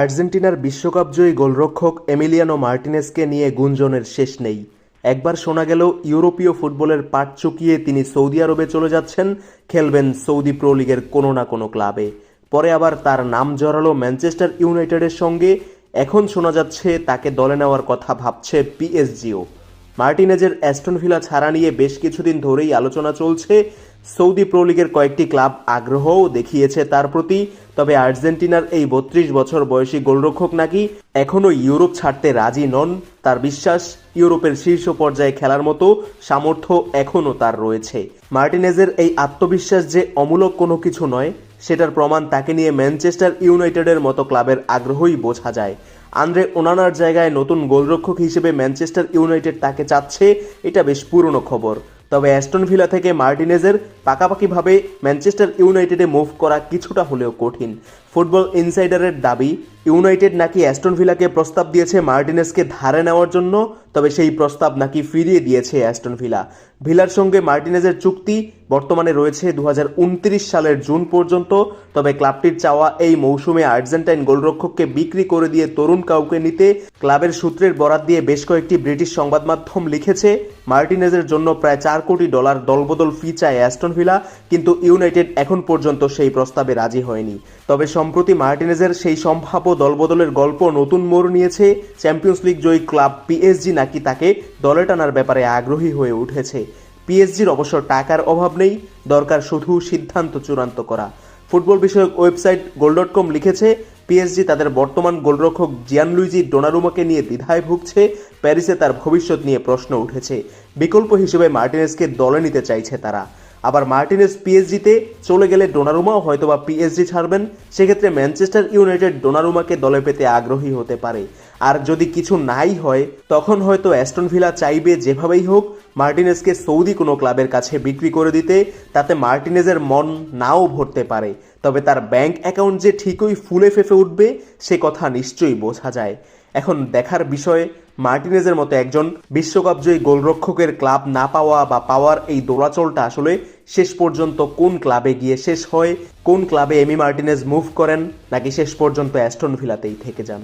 আর্জেন্টিনার বিশ্বকাপজয়ী গোলরক্ষক এমিলিয়ানো মার্টিনেসকে নিয়ে গুঞ্জনের শেষ নেই। একবার শোনা গেল, ইউরোপীয় ফুটবলের পাট চুকিয়ে তিনি সৌদি আরবে চলে যাচ্ছেন, খেলবেন সৌদি প্রো লিগের কোনো না কোনো ক্লাবে। পরে আবার তার নাম জড়ালো ম্যানচেস্টার ইউনাইটেডের সঙ্গে। এখন শোনা যাচ্ছে, তাকে দলে নেওয়ার কথা ভাবছে পিএসজিও। মার্টিনেজের অ্যাস্টন ভিলা ছাড়া নিয়ে বেশ কিছুদিন ধরেই আলোচনা চলছে। সৌদি প্রো লিগের কয়েকটি ক্লাব আগ্রহও দেখিয়েছে তার প্রতি। তবে আর্জেন্টিনার এই বত্রিশ বছর বয়সী গোলরক্ষক নাকি এখনও ইউরোপ ছাড়তে রাজি নন, তার বিশ্বাস ইউরোপের শীর্ষ পর্যায়ে খেলার মতো সামর্থ্য এখনও তার রয়েছে। মার্টিনেজের এই আত্মবিশ্বাস যে অমূলক কোনো কিছু নয় সেটার প্রমাণ তাকে নিয়ে ম্যানচেস্টার ইউনাইটেডের মতো ক্লাবের আগ্রহই বোঝা যায়। আন্দ্রে ওনানার জায়গায় নতুন গোলরক্ষক হিসেবে ম্যানচেস্টার ইউনাইটেড তাকে চাচ্ছে, এটা বেশ পুরনো খবর। তবে অ্যাস্টন ভিলা থেকে মার্টিনেজের পাকাপাকিভাবে ম্যানচেস্টার ইউনাইটেডে মুভ করা কিছুটা হলেও কঠিন। ফুটবল ইনসাইডারের দাবি, ইউনাইটেড নাকি অ্যাস্টন ভিলাকে প্রস্তাব দিয়েছে মার্টিনেজকে ধারে নেওয়ার জন্য? তবে সেই প্রস্তাব নাকি ফিরিয়ে দিয়েছে অ্যাস্টন ভিলা। ভিলার সঙ্গে মার্টিনেজের চুক্তি বর্তমানে রয়েছে দু হাজার উনত্রিশ সালের জুন পর্যন্ত, তবে ক্লাবটির চাওয়া এই মৌসুমে আর্জেন্টাইন গোলরক্ষককে বিক্রি করে দিয়ে তরুণ কাউকে নিতে ক্লাবের সূত্রের বরাত দিয়ে বেশ কয়েকটি ব্রিটিশ সংবাদ মাধ্যম লিখেছে, মার্টিনেজের জন্য প্রায় চার কোটি ডলার দলবদল ফি চায় অ্যাস্টন ভিলা, কিন্তু ইউনাইটেড এখন পর্যন্ত সেই প্রস্তাবে রাজি হয়নি। তবে সম্প্রতি মার্টিনেজের সেই সম্ভাব্য দলবদলের গল্প নতুন মোড় নিয়েছে চ্যাম্পিয়ন্স লিগ জয়ী ক্লাব পিএসজি নাকি তাকে দলে টানার ব্যাপারে আগ্রহী হয়ে উঠেছে। পিএসজির অবশ্য টাকার অভাব নেই, দরকার শুধু সিদ্ধান্ত চূড়ান্ত করা। ফুটবল বিষয়ক ওয়েবসাইট গোল ডট কম লিখেছে, পিএসজি তাদের বর্তমান গোলরক্ষক জিয়ানলুইজি ডোনারুমাকে নিয়ে দ্বিধায় ভুগছে, প্যারিসে তার ভবিষ্যৎ নিয়ে প্রশ্ন উঠেছে। বিকল্প হিসেবে মার্টিনেসকে দলে নিতে চাইছে তারা। আবার মার্টিনেস পিএসজিতে চলে গেলে ডোনারুমাও হয়তোবা পিএসজি ছাড়বেন, সেক্ষেত্রে ম্যানচেস্টার ইউনাইটেড ডোনারুমাকে দলে পেতে আগ্রহী হতে পারে। আর যদি কিছু নাই হয়, তখন হয়তো অ্যাস্টন ভিলা চাইবে যেভাবেই হোক মার্টিনেজকে সৌদি কোনো ক্লাবের কাছে বিক্রি করে দিতে, তাতে মার্টিনেজের মন নাও ভরতে পারে। তবে তার ব্যাংক অ্যাকাউন্ট যে ঠিকই ফুলে ফেঁপে উঠবে, সে কথা নিশ্চয়ই বোঝা যায়। এখন দেখার বিষয়ে, মার্টিনেজের মতো একজন বিশ্বকাপ বিশ্বকাপজয়ী গোলরক্ষকের ক্লাব না পাওয়া বা পাওয়ার এই দোলাচলটা আসলে শেষ পর্যন্ত কোন ক্লাবে গিয়ে শেষ হয়, কোন ক্লাবে এমি মার্টিনেজ মুভ করেন, নাকি শেষ পর্যন্ত অ্যাস্টন ভিলাতেই থেকে যান।